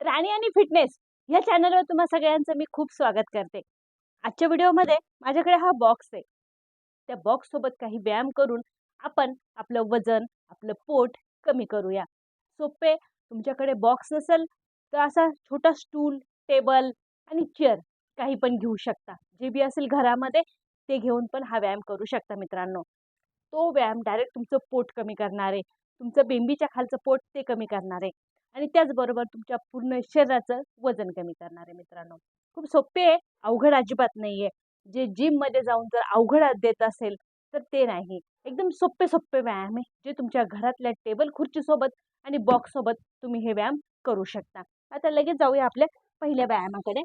राणी आणि फिटनेस या चॅनलवर तुम्हा सगळ्यांचं मी खूप स्वागत करते. आजच्या व्हिडिओमध्ये माझ्याकडे हा बॉक्स आहे. त्या बॉक्ससोबत काही व्यायाम करून आपण आपलं वजन आपलं पोट कमी करूया. सोपे तुमच्याकडे बॉक्स नसेल तर असा छोटा स्टूल टेबल आणि चेअर काही पण घेऊ शकता. जे बी असेल घरामध्ये ते घेऊन पण हा व्यायाम करू शकता मित्रांनो. तो व्यायाम डायरेक्ट तुमचं पोट कमी करणार आहे तुमचं बेंबीच्या खालचं पोट ते कमी करणार. आहे आणि त्याचबरोबर तुमच्या पूर्ण शरीराचं वजन कमी करणार आहे मित्रांनो. खूप सोपे आहे अवघड अजिबात नाही आहे जे जिममध्ये जाऊन जर अवघड देत असेल तर ते नाही. एकदम सोपे सोपे व्यायाम आहे जे तुमच्या घरातल्या टेबल खुर्चीसोबत आणि बॉक्ससोबत तुम्ही हे व्यायाम करू शकता. आता लगेच जाऊया आपल्या पहिल्या व्यायामाकडे.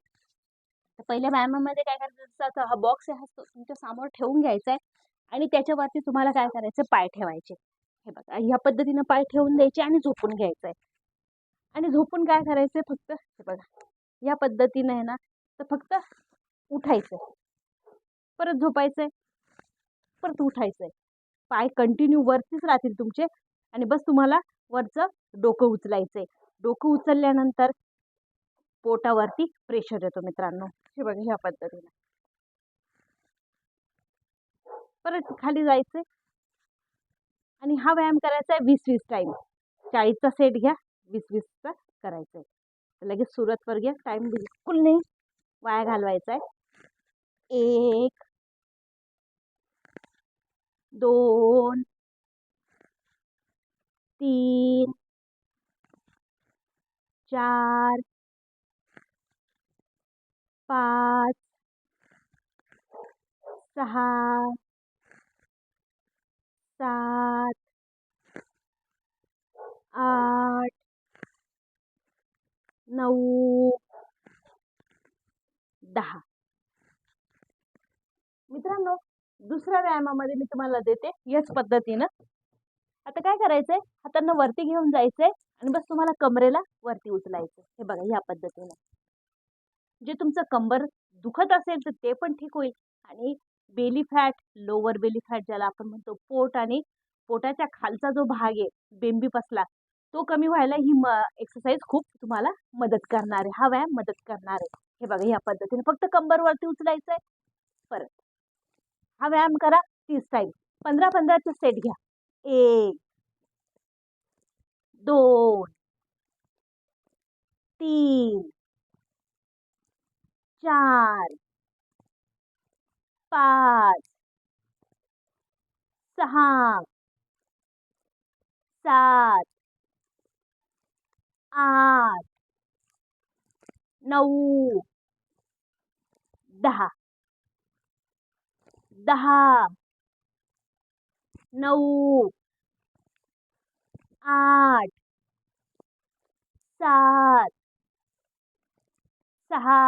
तर पहिल्या व्यायामामध्ये काय करायचं हा बॉक्स आहे हा तुमच्यासमोर ठेवून घ्यायचा आहे आणि त्याच्यावरती तुम्हाला काय करायचं पाय ठेवायचे. हे बघा ह्या पद्धतीनं पाय ठेवून द्यायचे आणि झोपून घ्यायचं आहे. आणि झोपून काय करायचं फक्त हे बघा या पद्धतीनं आहे ना तर फक्त उठायचं परत झोपायचं परत उठायचं पाय कंटिन्यू वरतीच राहतील तुमचे आणि बस तुम्हाला वरचं डोकं उचलायचं आहे डोकं उचलल्यानंतर पोटावरती प्रेशर येतो मित्रांनो. हे बघा ह्या पद्धतीनं. परत खाली जायचंय. आणि हा व्यायाम करायचा आहे वीस वीस टाईम चाळीसचा सेट घ्या. वीस वीसचा करायचा आहे लगेच सुरतवर घ्या टाईम बिलकुल नाही वाया आहे एक, दोन, तीन, चार, पाच, सहा, सात नऊ दहा. मित्रांनो दुसऱ्या व्यायामामध्ये मी तुम्हाला देते याच पद्धतीनं. आता काय करायचंय? हातांना वरती घेऊन जायचंय आणि बस तुम्हाला कमरेला वरती उचलायचं हे बघा ह्या पद्धतीनं. जे तुमचं कंबर दुखत असेल तर ते पण ठीक होईल. आणि belly fat lower belly fat ज्याला आपण म्हणतो पोट आणि पोटाच्या खालचा जो भाग आहे बेंबी पसला तो कमी व्हायला ही म एक्सरसाइज खूप तुम्हाला मदत करणार आहे हा व्यायाम मदत करणार. आहे हे बघा ह्या पद्धतीने. फक्त कंबरवरती उचलायचं आहे परत. हा व्यायाम करा तीस टाईम पंधरा पंधराचे सेट घ्या. एक दोन तीन चार पाच सहा सात आठ नऊ दहा दहा नऊ आठ सात सहा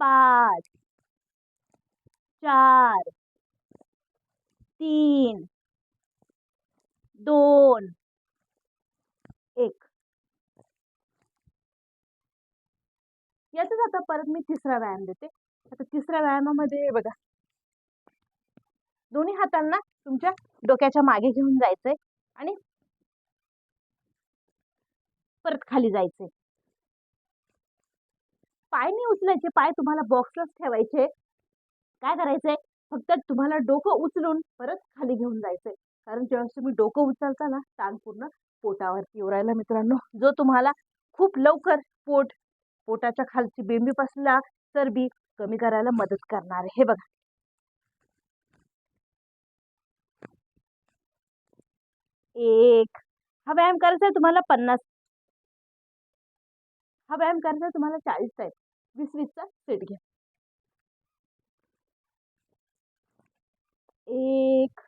पाच चार तीन दोन एक. याचाच आता परत मी तिसरा व्यायाम देते. आता तिसऱ्या व्यायामामध्ये बघा. दोन्ही हातांना तुमच्या डोक्याच्या मागे घेऊन जायचंय आणि परत खाली जायचंय. पाय नाही उचलायचे पाय तुम्हाला बॉक्सलाच ठेवायचे. काय करायचंय? फक्त तुम्हाला डोकं उचलून परत खाली घेऊन जायचंय. कारण जेव्हा तुम्ही डोकं उचलता ना ताण पूर्ण पोटावरती येऊ मित्रांनो. जो तुम्हाला खूप लवकर पोट पोटाच्या खालची बेंबीपासला चरबी कमी करायला मदत करणार आहे. हे बघा. एक. हा व्यायाम करायचा आहे तुम्हाला पन्नास. हा व्यायाम करायचा आहे तुम्हाला चाळीस आहे. वीस वीसचा सेट घ्या. एक.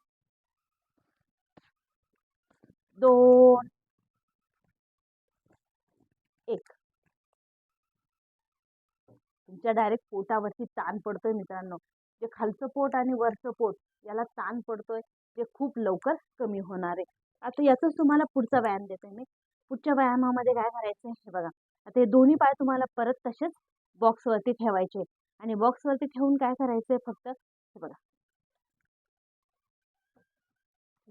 दोन. एक. तुमच्या डायरेक्ट पोटावरती ताण पडतोय मित्रांनो. जे खालचं पोट आणि वरचं पोट याला ताण पडतोय. जे खूप लवकर कमी होणार आहे. आता याचाच तुम्हाला पुढचा व्यायाम देते मी. पुढच्या व्यायामामध्ये काय करायचं हे बघा. आता हे दोन्ही पाय तुम्हाला परत तसेच बॉक्सवरती ठेवायचे आणि बॉक्सवरती ठेवून काय करायचंय फक्त हे बघा.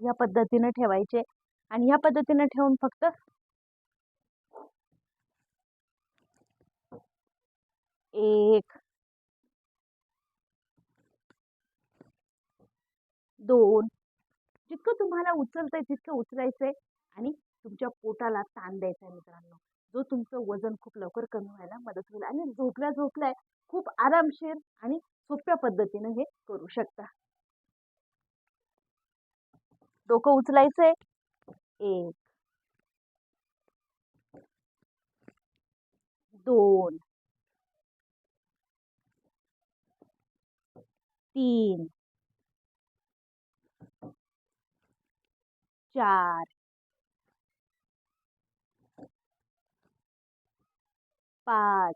या पद्धतीने ठेवायचे. आणि या पद्धतीनं ठेवून फक्त एक दोन जितकं तुम्हाला उचलतंय तितकं उचलायचंय आणि तुमच्या पोटाला ताण द्यायचा आहे मित्रांनो. जो तुमचं वजन खूप लवकर कमी व्हायला मदत होईल आणि झोपल्या झोपल्या खूप आरामशीर आणि सोप्या पद्धतीनं हे करू शकता. डोकं उचलायचंय एक दोन तीन चार पाच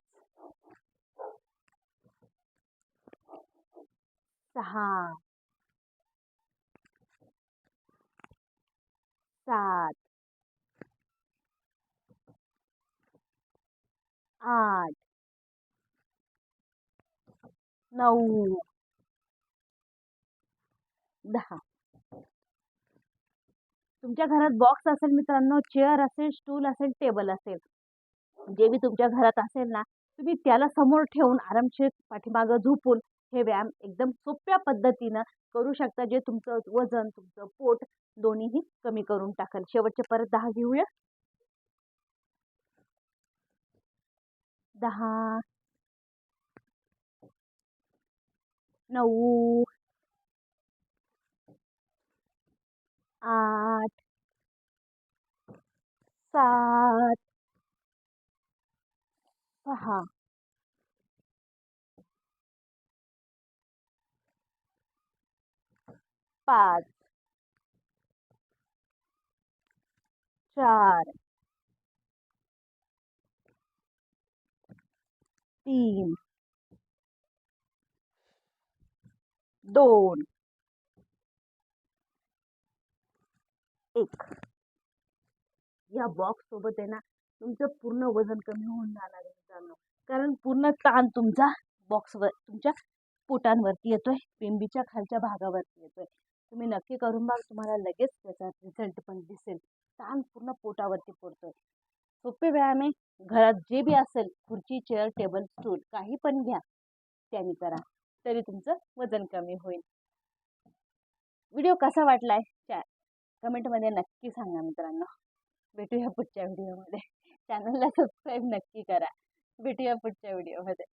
सहा सात आठ. नऊ. दहा. तुमच्या घरात बॉक्स असेल मित्रांनो चेअर असेल स्टूल असेल टेबल असेल. जे बी तुमच्या घरात असेल ना तुम्ही त्याला समोर ठेवून आरामशीर पाठीमागं झोपून हे व्यायाम एकदम सोप्या पद्धतीनं करू शकता जे तुमचं वजन तुमचं पोट दोन्हीही कमी करून टाकल. शेवटचे परत दहा घेऊया. दहा. नऊ. आठ. सात. सहा पाच. चार. तीन. दोन. एक. या बॉक्स सोबत आहे ना तुमचं पूर्ण वजन कमी होऊन जाणार आहे मित्रांनो. कारण पूर्ण ताण तुमचा बॉक्सवर तुमच्या पोटांवरती येतोय पिंबीच्या खालच्या भागावरती येतोय. तुम्ही नक्की करून बघा तुम्हाला लगेच त्याचा रिझल्ट पण दिसेल. ताण पूर्ण पोटावरती पडतोय. सोपे व्यायाम आहे घरात जे बी असेल खुर्ची चेअर टेबल स्टूल काही पण घ्या. त्याने करा. तरी तुमचं वजन कमी होईल. व्हिडिओ कसा वाटलाय? चा कमेंटमध्ये नक्की सांगा मित्रांनो. भेटूया पुढच्या व्हिडिओमध्ये. चॅनलला सबस्क्राईब नक्की करा. भेटूया पुढच्या व्हिडिओमध्ये.